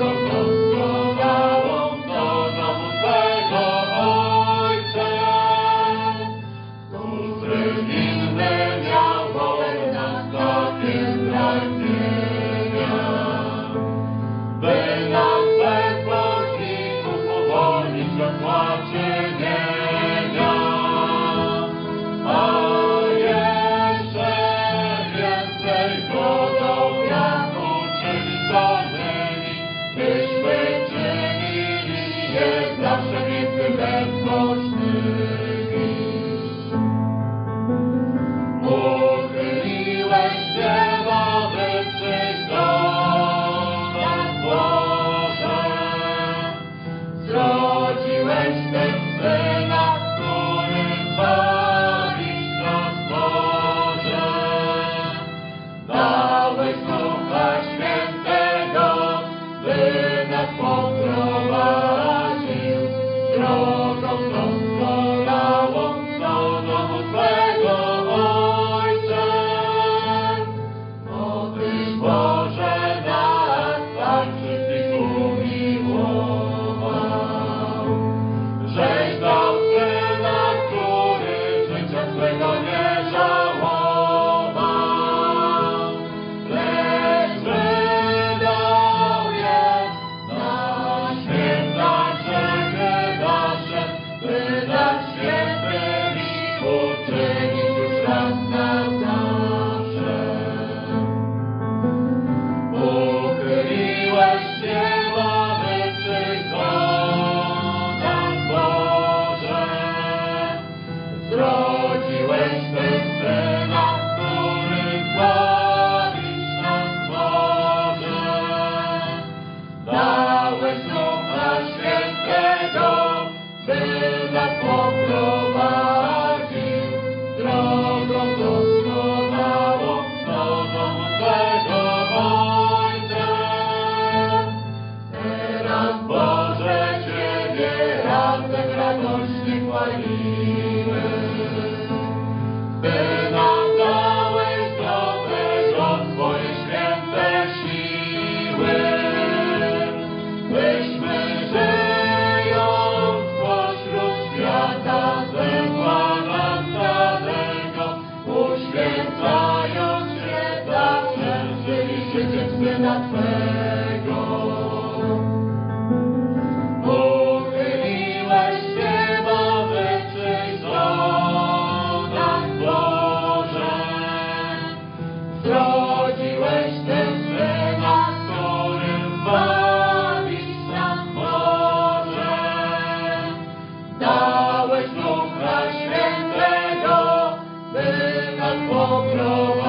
oh. não. тебе, ангел радостный. Zrodziłeś ten syna, którym bawisz stan Boże. Dałeś Ducha Świętego, by nas poprowadził.